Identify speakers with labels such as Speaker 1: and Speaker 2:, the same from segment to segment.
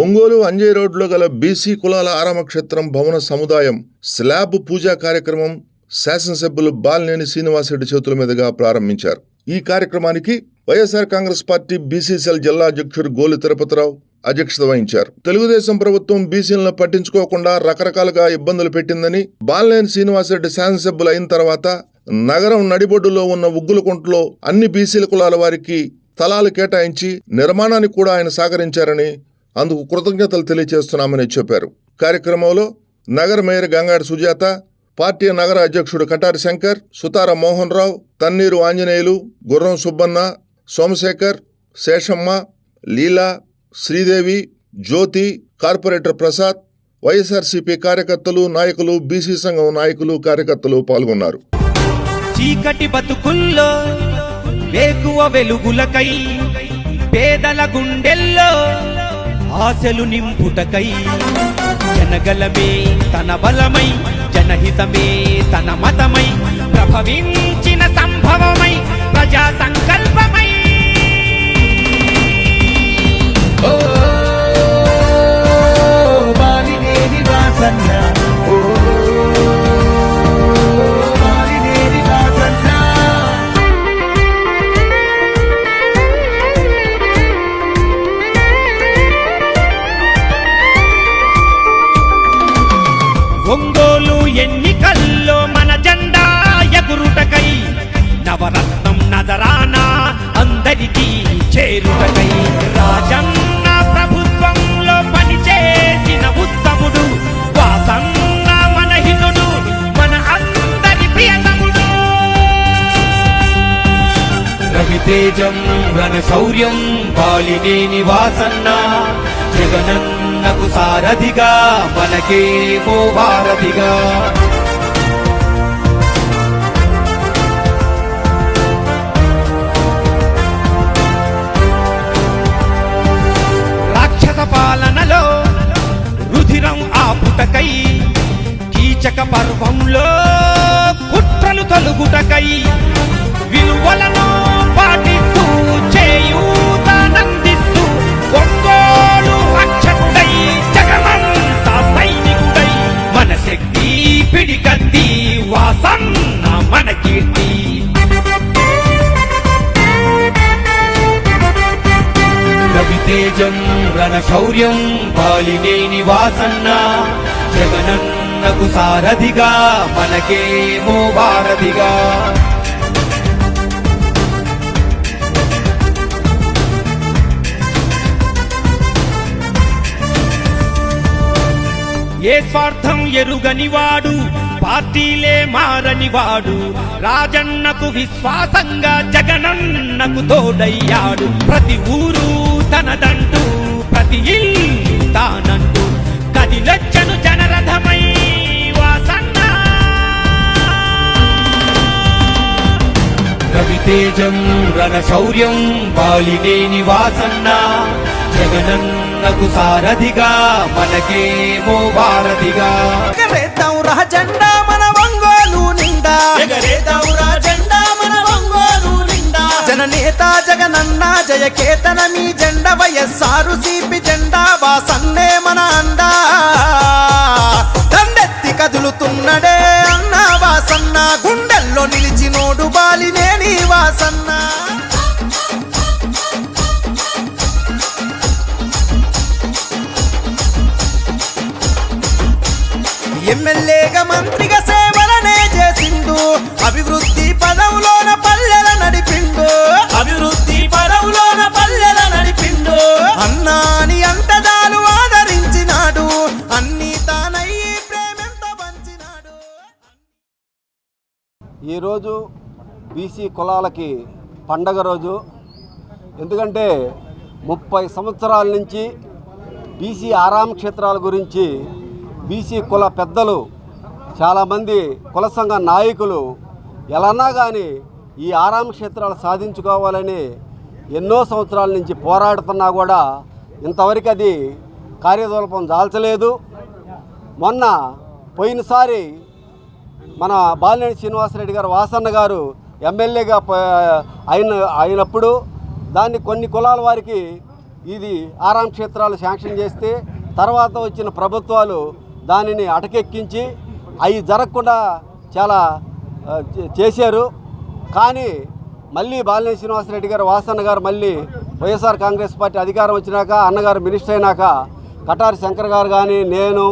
Speaker 1: ఒంగోలు అంజయ్ రోడ్లో గల బీసీ కులాల ఆరామక్షేత్రం భవన సముదాయం స్లాబ్ పూజా కార్యక్రమం శాసనసభ్యులు బాలినేని శ్రీనివాసరెడ్డి చేతుల మీదుగా ప్రారంభించారు. ఈ కార్యక్రమానికి వైఎస్ఆర్ కాంగ్రెస్ పార్టీ బీసీసీఎల్ జిల్లా అధ్యక్షుడు గోలి తిరుపతిరావు అధ్యక్షత వహించారు. తెలుగుదేశం ప్రభుత్వం బీసీలను పట్టించుకోకుండా రకరకాలుగా ఇబ్బందులు పెట్టిందని బాలినేని శ్రీనివాసరెడ్డి శాసనసభ్యులు అయిన తర్వాత నగరం నడిబొడ్డులో ఉన్న ఉగ్గులకుంటలో అన్ని బీసీల కులాల వారికి స్థలాలు కేటాయించి నిర్మాణానికి కూడా ఆయన సహకరించారని అందుకు కృతజ్ఞతలు తెలియజేస్తున్నామని చెప్పారు. కార్యక్రమంలో నగర మేయర్ గంగాడి సుజాత పార్టీ నగర అధ్యక్షుడు కటారి శంకర్ సుతార మోహన్ రావు తన్నీరు ఆంజనేయులు గుర్రం సుబ్బన్న సోమశేఖర్ శేషమ్మ లీలా శ్రీదేవి జ్యోతి కార్పొరేటర్ ప్రసాద్ వైఎస్ఆర్సీపీ కార్యకర్తలు నాయకులు బీసీ సంఘం నాయకులు కార్యకర్తలు పాల్గొన్నారు.
Speaker 2: చీకటి బతుకుల్లో వేకువ వెలుగులకై పేదల గుండెల్లో ఆశలు నింపుటకై జనగలమే తన బలమై జనహితమే తన మతమై ప్రభవించిన సంభవమై ప్రజా సంకల్పమై
Speaker 3: ఓ బాలినేని వాసన్నా
Speaker 2: తేజం రణ శౌర్యం బాలినేని వాసన్న జగనన్నకు సారథిగా మనకేమో భారతిగా. రాక్షస పాలనలో రుధిరం ఆపుటకై కీచక పర్వంలో కుట్రలు తొలుగుటకై విలువలను పిడికత్తి వాసన్న మన కీర్తి. రవితేజం రణ శౌర్యం బాలినేని వాసన్న జగనన్నకు సారథిగా మనకేమో భారతిగా. ఏ స్వార్థం ఎరుగని వాడు పార్టీలే మారని వాడు రాజన్నకు విశ్వాసంగా జగనన్నకు తోడయ్యాడు. ప్రతి ఊరు తనదంటూ ప్రతి ఇల్లు తానంటూ. కదిలొచ్చను జనరథమై వాసన్న. రవితేజం రణ శౌర్యం బాలినేని వాసన్న జగనన్నకు సారథిగా మనకేమో భారతిగా.
Speaker 3: ఎగరేద్దాం రా జెండా మన ఒంగోలు నిండా. ఎగరేద్దాం రా జెండా మన ఒంగోలు నిండా. జననేత జగనన్న జయ కేతన మీ జెండా వైఎస్ఆరు సిపి జెండా వాసన్నే మన అండా. ఎమ్మెల్యేగా మంత్రిగా సేవలనే చేసిండు. అభివృద్ధి పదవులోన పల్లెల నడిపిండు. అభివృద్ధి పదవులోన పల్లెల నడిపిండు. అన్నాని అంతదాలు ఆదరించినాడు. అన్ని తానయ్యి ప్రేమెంత పంచినాడు.
Speaker 4: ఈరోజు బీసీ కులాలకి పండగ రోజు. ఎందుకంటే ముప్పై సంవత్సరాల నుంచి బీసీ ఆరామ క్షేత్రాల గురించి బీసీ కుల పెద్దలు చాలామంది కుల సంఘ నాయకులు ఎలానా కానీ ఈ ఆరామ క్షేత్రాలు సాధించుకోవాలని ఎన్నో సంవత్సరాల నుంచి పోరాడుతున్నా కూడా ఇంతవరకు అది కార్యదూలపం దాల్చలేదు మొన్న పోయినసారి మన బాలినేని శ్రీనివాసరెడ్డి గారు వాసన్న గారు ఎమ్మెల్యేగా అయిన అయినప్పుడు దాన్ని కొన్ని కులాల వారికి ఇది ఆరాం క్షేత్రాలు శాంక్షన్ చేస్తే తర్వాత వచ్చిన ప్రభుత్వాలు దానిని అటకెక్కించి అవి జరగకుండా చాలా చేశారు. కానీ మళ్ళీ బాలినేని శ్రీనివాసరెడ్డి గారు వాసన్న గారు మళ్ళీ వైఎస్ఆర్ కాంగ్రెస్ పార్టీ అధికారం వచ్చినాక అన్నగారు మినిస్టర్ అయినాక కటారి శంకర్ గారు కానీ నేను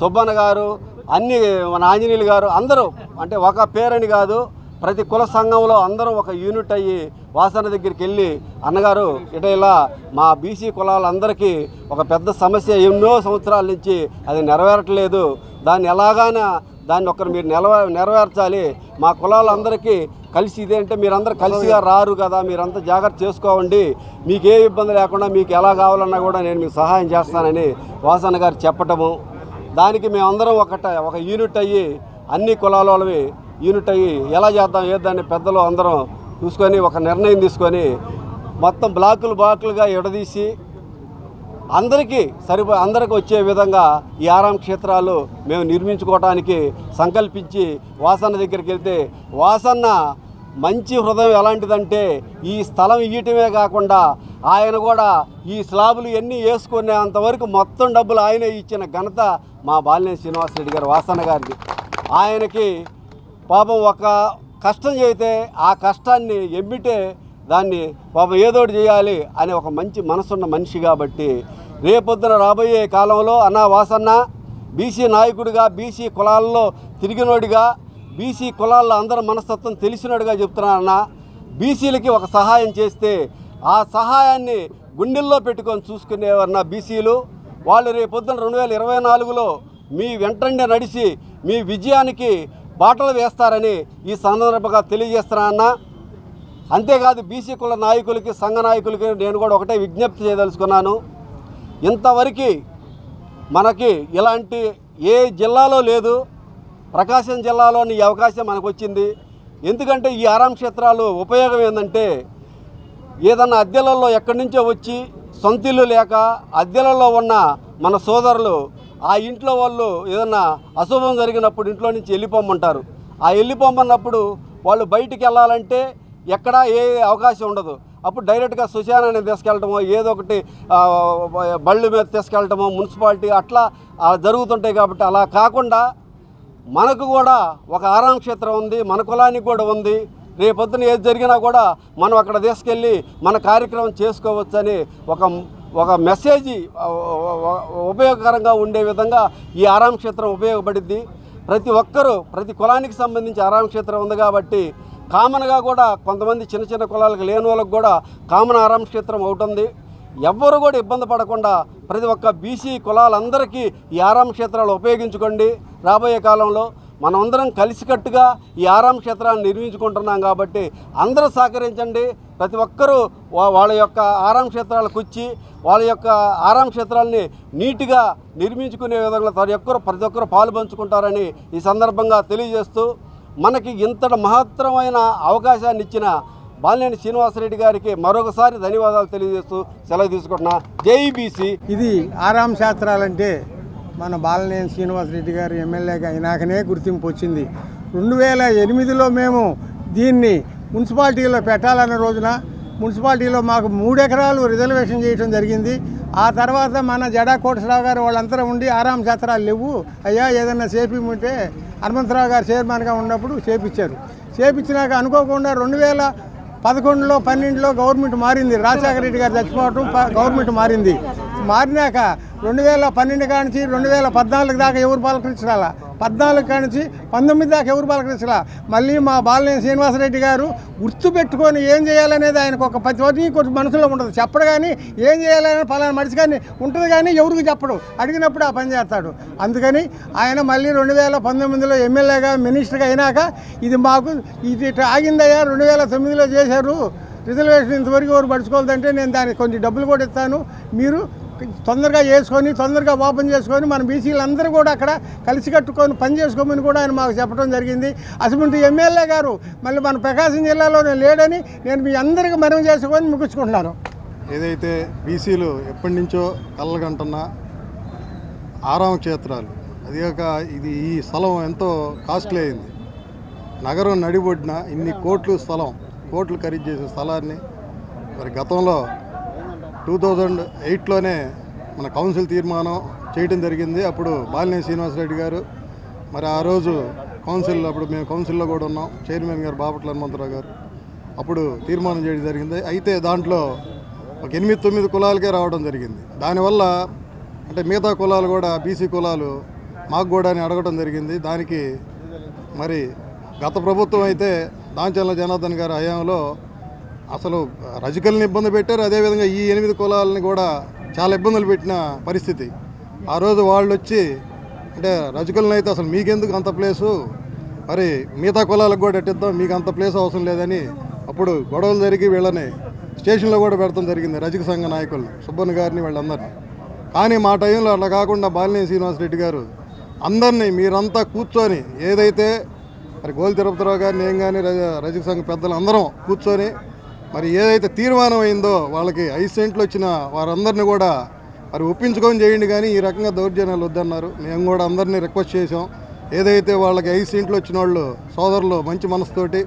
Speaker 4: సుబ్బన్న గారు అన్ని మన ఆంజనేయులు గారు అందరూ అంటే ఒక పేరని కాదు ప్రతి కుల సంఘంలో అందరం ఒక యూనిట్ అయ్యి వాసన దగ్గరికి వెళ్ళి అన్నగారు ఇట ఇలా మా బీసీ కులాలందరికీ ఒక పెద్ద సమస్య ఎన్నో సంవత్సరాల నుంచి అది నెరవేరట్లేదు. దాన్ని ఎలాగైనా దాన్ని ఒకరు మీరు నెలవ నెరవేర్చాలి. మా కులాలందరికీ కలిసి ఇదేంటే మీరందరూ కలిసిగా రారు కదా మీరంతా జాగ్రత్త చేసుకోవండి. మీకు ఏ ఇబ్బంది లేకుండా మీకు ఎలా కావాలన్నా కూడా నేను మీకు సహాయం చేస్తానని వాసన గారు చెప్పటము. దానికి మేమందరం ఒకట ఒక యూనిట్ అయ్యి అన్ని కులాల వాళ్ళవి యూనిట్ అయ్యి ఎలా చేద్దాం ఏదాన్ని పెద్దలు అందరం చూసుకొని ఒక నిర్ణయం తీసుకొని మొత్తం బ్లాకులు బ్లాకులుగా ఎడదీసి అందరికీ సరిపో అందరికి వచ్చే విధంగా ఈ ఆరాం క్షేత్రాలు మేము నిర్మించుకోవడానికి సంకల్పించి వాసన్న దగ్గరికి వెళ్తే వాసన్న మంచి హృదయం ఎలాంటిదంటే ఈ స్థలం ఇయ్యటమే కాకుండా ఆయన కూడా ఈ స్లాబులు ఎన్ని వేసుకునేంత వరకు మొత్తం డబ్బులు ఆయనే ఇచ్చిన ఘనత మా బాలినేని శ్రీనివాసరెడ్డి గారు వాసన్న గారిది. ఆయనకి పాపం ఒక కష్టం చేస్తే ఆ కష్టాన్ని ఎమ్మిటే దాన్ని పాపం ఏదోటి చేయాలి అనే ఒక మంచి మనసున్న మనిషి కాబట్టి రేపొద్దున రాబోయే కాలంలో అన్నా వాసన్న బీసీ నాయకుడిగా బీసీ కులాల్లో తిరిగినోడిగా బీసీ కులాల్లో అందరి మనస్తత్వం తెలిసినోడిగా చెప్తున్నానన్న బీసీలకి ఒక సహాయం చేస్తే ఆ సహాయాన్ని గుండెల్లో పెట్టుకొని చూసుకునేవన్న బీసీలు. వాళ్ళు రేపొద్దున రెండు వేల ఇరవై నాలుగులో మీ వెంటనే నడిచి మీ విజయానికి బాటలు వేస్తారని ఈ సందర్భంగా తెలియజేస్తున్నానన్నా అంతేకాదు బీసీ కుల నాయకులకి సంఘ నాయకులకి నేను కూడా ఒకటే విజ్ఞప్తి చేయదలుచుకున్నాను. ఇంతవరకు మనకి ఇలాంటి ఏ జిల్లాలో లేదు. ప్రకాశం జిల్లాలోని ఈ అవకాశం మనకు వచ్చింది ఎందుకంటే ఈ ఆరాం క్షేత్రాలు ఉపయోగం ఏంటంటే ఏదన్నా అద్దెలలో ఎక్కడి నుంచో వచ్చి సొంతిల్లు లేక అద్దెలలో ఉన్న మన సోదరులు ఆ ఇంట్లో వాళ్ళు ఏదన్నా అశుభం జరిగినప్పుడు ఇంట్లో నుంచి వెళ్ళిపోమ్మంటారు ఆ వెళ్ళిపోమన్నప్పుడు వాళ్ళు బయటికి వెళ్ళాలంటే ఎక్కడా ఏ అవకాశం ఉండదు. అప్పుడు డైరెక్ట్గా సుశానాన్ని తీసుకెళ్ళటమో ఏదో ఒకటి బళ్ళు మీద తీసుకెళ్ళటమో మున్సిపాలిటీ అట్లా జరుగుతుంటాయి కాబట్టి అలా కాకుండా మనకు కూడా ఒక ఆరాం క్షేత్రం ఉంది మన కులానికి కూడా ఉంది. రేపొద్దున ఏది జరిగినా కూడా మనం అక్కడ తీసుకెళ్ళి మన కార్యక్రమం చేసుకోవచ్చని ఒక ఒక మెసేజ్ ఉపయోగకరంగా ఉండే విధంగా ఈ ఆరాం క్షేత్రం ఉపయోగపడిద్ది. ప్రతి ఒక్కరూ ప్రతి కులానికి సంబంధించి ఆరాం క్షేత్రం ఉంది కాబట్టి కామన్గా కూడా కొంతమంది చిన్న చిన్న కులాలకు లేని వాళ్ళకు కూడా కామన్ ఆరాం క్షేత్రం అవుతుంది ఎవ్వరు కూడా ఇబ్బంది పడకుండా ప్రతి ఒక్క బీసీ కులాలందరికీ ఈ ఆరాం క్షేత్రాలు ఉపయోగించుకోండి రాబోయే కాలంలో. మనమందరం కలిసికట్టుగా ఈ ఆరాం క్షేత్రాన్ని నిర్మించుకుంటున్నాం కాబట్టి అందరూ సహకరించండి. ప్రతి ఒక్కరూ వా- వాళ్ళ యొక్క ఆరాం క్షేత్రాలకు వచ్చి వాళ్ళ యొక్క ఆరాం క్షేత్రాలని నీట్గా నిర్మించుకునే విధంగా ప్రతి ఒక్కరు ప్రతి ఒక్కరు పాలు పంచుకుంటారని ఈ సందర్భంగా తెలియజేస్తూ మనకి ఇంతటి మహత్తరమైన అవకాశాన్ని ఇచ్చిన బాలినేని శ్రీనివాసరెడ్డి గారికి మరొకసారి ధన్యవాదాలు తెలియజేస్తూ సెలవు తీసుకుంటున్నా. జైబీసీ
Speaker 5: ఇది ఆరాం శాస్త్రాలంటే మన బాలనేని శ్రీనివాసరెడ్డి గారు ఎమ్మెల్యేగా అయినాకనే గుర్తింపు వచ్చింది. రెండు వేల ఎనిమిదిలో మేము దీన్ని మున్సిపాలిటీలో పెట్టాలన్న రోజున మున్సిపాలిటీలో మాకు మూడు ఎకరాలు రిజర్వేషన్ చేయడం జరిగింది. ఆ తర్వాత మన జడా కోటసరావు గారు వాళ్ళంతా ఉండి ఆరాం శాస్త్రాలు లేవు. అయ్యా ఏదన్నా చేపిమంటే హనుమంతరావు గారు చైర్మన్గా ఉన్నప్పుడు చేపించారు చేపించినాక అనుకోకుండా రెండు వేల పదకొండులో పన్నెండులో గవర్నమెంట్ మారింది. రాజశేఖర రెడ్డి గారు చచ్చిపోవటం ప- గవర్నమెంట్ మారింది. మారినాక రెండు వేల పన్నెండు కానించి రెండు వేల పద్నాలుగు దాకా ఎవరు పలకరించాలా పద్నాలుగు కానించి పంతొమ్మిది దాకా ఎవరు పలకరించాలా? మళ్ళీ మా బాలినేని శ్రీనివాసరెడ్డి గారు గుర్తు పెట్టుకొని ఏం చేయాలనేది ఆయనకు ఒక ప్రతి వరకు కొంచెం మనసులో ఉండదు. చెప్పడు కానీ ఏం చేయాలని పలానా మనిషి కానీ ఉంటుంది కానీ ఎవరికి చెప్పడు. అడిగినప్పుడు ఆ పని చేస్తాడు. అందుకని ఆయన మళ్ళీ రెండు వేల పంతొమ్మిదిలో ఎమ్మెల్యేగా మినిస్టర్గా అయినాక ఇది మాకు ఇది ఆగిందయ్యా రెండు వేల తొమ్మిదిలో చేశారు. రిజర్వేషన్ ఇంతవరకు ఎవరు పడుచుకోవద్దంటే నేను దానికి కొంచెం డబ్బులు కూడా ఇస్తాను. మీరు తొందరగా చేసుకొని తొందరగా ఓపెన్ చేసుకొని మన బీసీలందరూ కూడా అక్కడ కలిసి కట్టుకొని పని చేసుకోమని కూడా ఆయన మాకు చెప్పడం జరిగింది. అటువంటి ఎమ్మెల్యే గారు మళ్ళీ మన ప్రకాశం జిల్లాలో నేను లేడని నేను మీ అందరికీ మనవి చేసుకొని ముగించుకుంటున్నాను.
Speaker 6: ఏదైతే బీసీలు ఎప్పటి నుంచో కళ్ళగంటున్న ఆరామ క్షేత్రాలు అది కాక ఇది ఈ స్థలం ఎంతో కాస్ట్లీ అయింది. నగరం నడిబొడ్డిన ఇన్ని కోట్లు స్థలం కోట్లు ఖరీదు చేసే స్థలాన్ని మరి గతంలో టూ థౌజండ్ ఎయిట్లోనే మన కౌన్సిల్ తీర్మానం చేయడం జరిగింది. అప్పుడు బాలినేని శ్రీనివాసరెడ్డి గారు మరి ఆ రోజు కౌన్సిల్ అప్పుడు మేము కౌన్సిల్లో కూడా ఉన్నాం చైర్మన్ గారు బాపట్ల హనుమంతరావు గారు. అప్పుడు తీర్మానం చేయడం జరిగింది. అయితే దాంట్లో ఒక ఎనిమిది తొమ్మిది కులాలకే రావడం జరిగింది. దానివల్ల అంటే మిగతా కులాలు కూడా బీసీ కులాలు మాకు కూడా అని అడగడం జరిగింది. దానికి మరి గత ప్రభుత్వం అయితే దాంచల్ల జనార్దన్ గారి హయాంలో అసలు రజకల్ని ఇబ్బంది పెట్టారు. అదేవిధంగా ఈ ఎనిమిది కులాలని కూడా చాలా ఇబ్బందులు పెట్టిన పరిస్థితి. ఆ రోజు వాళ్ళు వచ్చి అంటే రజకల్ని అయితే అసలు మీకెందుకు అంత ప్లేసు? మరి మిగతా కులాలకు కూడా ఎట్టిద్దాం మీకు అంత ప్లేస్ అవసరం లేదని అప్పుడు గొడవలు జరిగి వీళ్ళని స్టేషన్లో కూడా పెడతాం జరిగింది రజక సంఘ నాయకులను సుబ్బన్ గారిని వాళ్ళందరినీ. కానీ మా టైంలో అట్లా కాకుండా బాలినేని శ్రీనివాసరెడ్డి గారు అందరినీ మీరంతా కూర్చొని ఏదైతే మరి గోల్ తిరుపతిరావు గారిని ఏం కానీ రజ రజక సంఘ పెద్దలు అందరం కూర్చొని మరి ఏదైతే తీర్మానం అయిందో వాళ్ళకి ఐదు సెంట్లు వచ్చిన వారందరిని కూడా మరి ఒప్పించుకొని చేయండి కానీ ఈ రకంగా దౌర్జన్యాలు వద్దన్నారు. మేము కూడా అందరినీ రిక్వెస్ట్ చేసాం ఏదైతే వాళ్ళకి ఐదు సెంట్లు వచ్చిన వాళ్ళు సోదరులు మంచి మనసుతోటి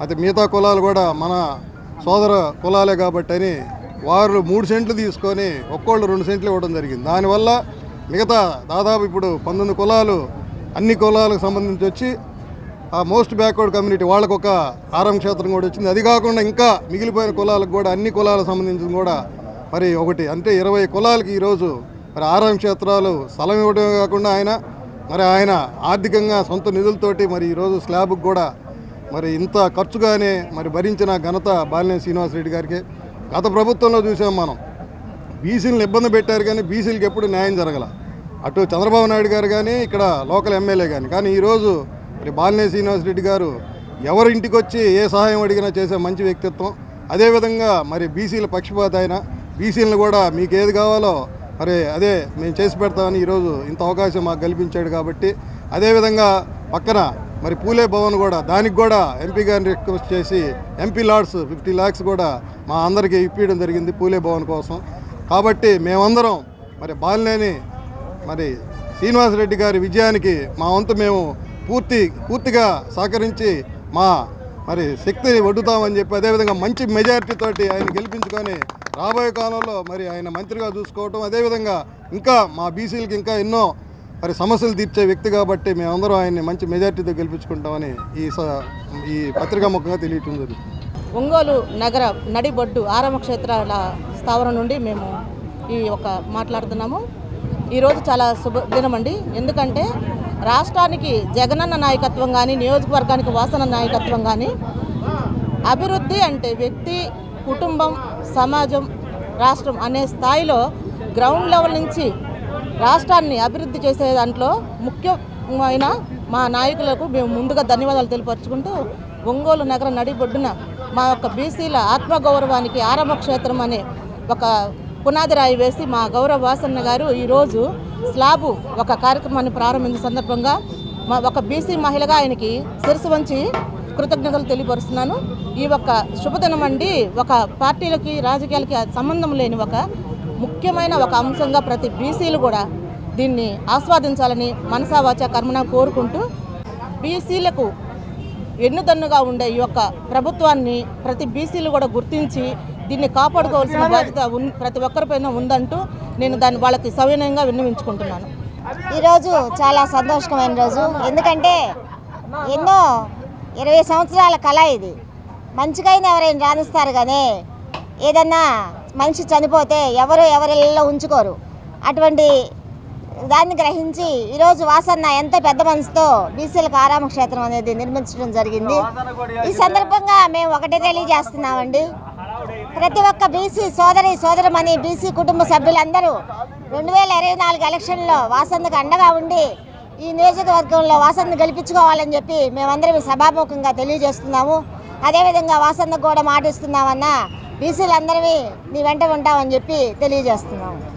Speaker 6: అయితే మిగతా కులాలు కూడా మన సోదర కులాలే కాబట్టి అని వారు మూడు సెంట్లు తీసుకొని ఒక్కోళ్ళు రెండు సెంట్లు ఇవ్వడం జరిగింది. దానివల్ల మిగతా దాదాపు ఇప్పుడు పంతొమ్మిది కులాలు అన్ని కులాలకు సంబంధించి వచ్చి ఆ మోస్ట్ బ్యాక్వర్డ్ కమ్యూనిటీ వాళ్ళకు ఒక ఆరం క్షేత్రం కూడా వచ్చింది. అది కాకుండా ఇంకా మిగిలిపోయిన కులాలకు కూడా అన్ని కులాలకు సంబంధించిన కూడా మరి ఒకటి. అంటే ఇరవై కులాలకి ఈరోజు మరి ఆరం క్షేత్రాలు స్థలం ఇవ్వడమే కాకుండా ఆయన మరి ఆయన ఆర్థికంగా సొంత నిధులతోటి మరి ఈరోజు స్లాబ్కి కూడా మరి ఇంత ఖర్చుగానే మరి భరించిన ఘనత బాలినేని శ్రీనివాసరెడ్డి గారికి గత ప్రభుత్వంలో చూసాం మనం. బీసీలను ఇబ్బంది పెట్టారు కానీ బీసీలకు ఎప్పుడు న్యాయం జరగల. అటు చంద్రబాబు నాయుడు గారు కానీ ఇక్కడ లోకల్ ఎమ్మెల్యే కానీ కానీ ఈరోజు మరి బాలినేని శ్రీనివాసరెడ్డి గారు ఎవరి ఇంటికి వచ్చి ఏ సహాయం అడిగినా చేసే మంచి వ్యక్తిత్వం. అదేవిధంగా మరి బీసీల పక్షపాత ఆయన బీసీలను కూడా మీకు ఏది కావాలో మరి అదే మేము చేసి పెడతామని ఈరోజు ఇంత అవకాశం మాకు కల్పించాడు కాబట్టి అదేవిధంగా పక్కన మరి పూలే భవన్ కూడా దానికి కూడా ఎంపీ గారిని రిక్వెస్ట్ చేసి ఎంపీ లాడ్స్ ఫిఫ్టీ ల్యాక్స్ కూడా మా అందరికీ ఇప్పించడం జరిగింది పూలే భవన్ కోసం. కాబట్టి మేమందరం మరి బాలినేని మరి శ్రీనివాసరెడ్డి గారి విజయానికి మా వంతు మేము పూర్తి పూర్తిగా సహకరించి మా మరి శక్తిని వడ్డుతామని చెప్పి అదేవిధంగా మంచి మెజారిటీ తోటి ఆయన గెలిపించుకొని రాబోయే కాలంలో మరి ఆయన మంత్రిగా చూసుకోవటం అదేవిధంగా ఇంకా మా బీసీలకి ఇంకా ఎన్నో మరి సమస్యలు తీర్చే వ్యక్తి కాబట్టి మేమందరం ఆయన్ని మంచి మెజారిటీతో గెలిపించుకుంటామని ఈ స- ఈ పత్రికా ముఖంగా తెలియటం జరుగుతుంది.
Speaker 7: ఒంగోలు నగర నడిబొడ్డు ఆరంభ క్షేత్రాల స్థావరం నుండి మేము ఈ ఒక మాట్లాడుతున్నాము. ఈరోజు చాలా శుభ దినం అండి ఎందుకంటే రాష్ట్రానికి జగనన్న నాయకత్వం కానీ నియోజకవర్గానికి వాసన నాయకత్వం కానీ అభివృద్ధి అంటే వ్యక్తి కుటుంబం సమాజం రాష్ట్రం అనే స్థాయిలో గ్రౌండ్ లెవెల్ నుంచి రాష్ట్రాన్ని అభివృద్ధి చేసే దాంట్లో ముఖ్యమైన మా నాయకులకు మేము ముందుగా ధన్యవాదాలు తెలియపరుచుకుంటూ ఒంగోలు నగర నడిబొడ్డున మా యొక్క బీసీల ఆత్మగౌరవానికి ఆరంభ క్షేత్రం అనే ఒక పునాది రాయి వేసి మా గౌరవ వాసన్న గారు ఈరోజు స్లాబు ఒక కార్యక్రమాన్ని ప్రారంభించిన సందర్భంగా మా ఒక బీసీ మహిళగా ఆయనకి శిరసు వంచి కృతజ్ఞతలు తెలియపరుస్తున్నాను. ఈ ఒక శుభదినం అండి ఒక పార్టీలకి రాజకీయాలకి సంబంధం లేని ఒక ముఖ్యమైన ఒక అంశంగా ప్రతి బీసీలు కూడా దీన్ని ఆస్వాదించాలని మనసా వాచా కర్మన కోరుకుంటూ బీసీలకు ఎన్నుదన్నుగా ఉండే ఈ యొక్క ప్రభుత్వాన్ని ప్రతి బీసీలు కూడా గుర్తించి దీన్ని కాపాడుకోవాల్సిన బాధ్యత ఉన్ ప్రతి ఒక్కరిపైన ఉందంటూ నేను దాన్ని వాళ్ళకి సవినయంగా విన్నవించుకుంటున్నాను.
Speaker 8: ఈరోజు చాలా సంతోషకమైన రోజు. ఎందుకంటే ఎన్నో ఇరవై సంవత్సరాల కళ ఇది. మంచికైనా ఎవరైనా రాణిస్తారు కానీ ఏదన్నా మనిషి చనిపోతే ఎవరు ఎవరిలో ఉంచుకోరు. అటువంటి దాన్ని గ్రహించి ఈరోజు వాసన్న ఎంత పెద్ద మనసుతో బీసీలకు ఆరామ క్షేత్రం అనేది నిర్మించడం జరిగింది. ఈ సందర్భంగా మేము ఒకటే తెలియజేస్తున్నామండి. ప్రతి ఒక్క బీసీ సోదరి సోదరమని బీసీ కుటుంబ సభ్యులందరూ రెండు వేల ఇరవై నాలుగు ఎలక్షన్లో వాసంతకు అండగా ఉండి ఈ నియోజకవర్గంలో వాసంత గెలిపించుకోవాలని చెప్పి మేమందరం సభాముఖంగా తెలియజేస్తున్నాము. అదేవిధంగా వాసందకు కూడా మాటిస్తున్నామన్నా బీసీలందరివి నీ వెంట ఉంటామని చెప్పి తెలియజేస్తున్నాము.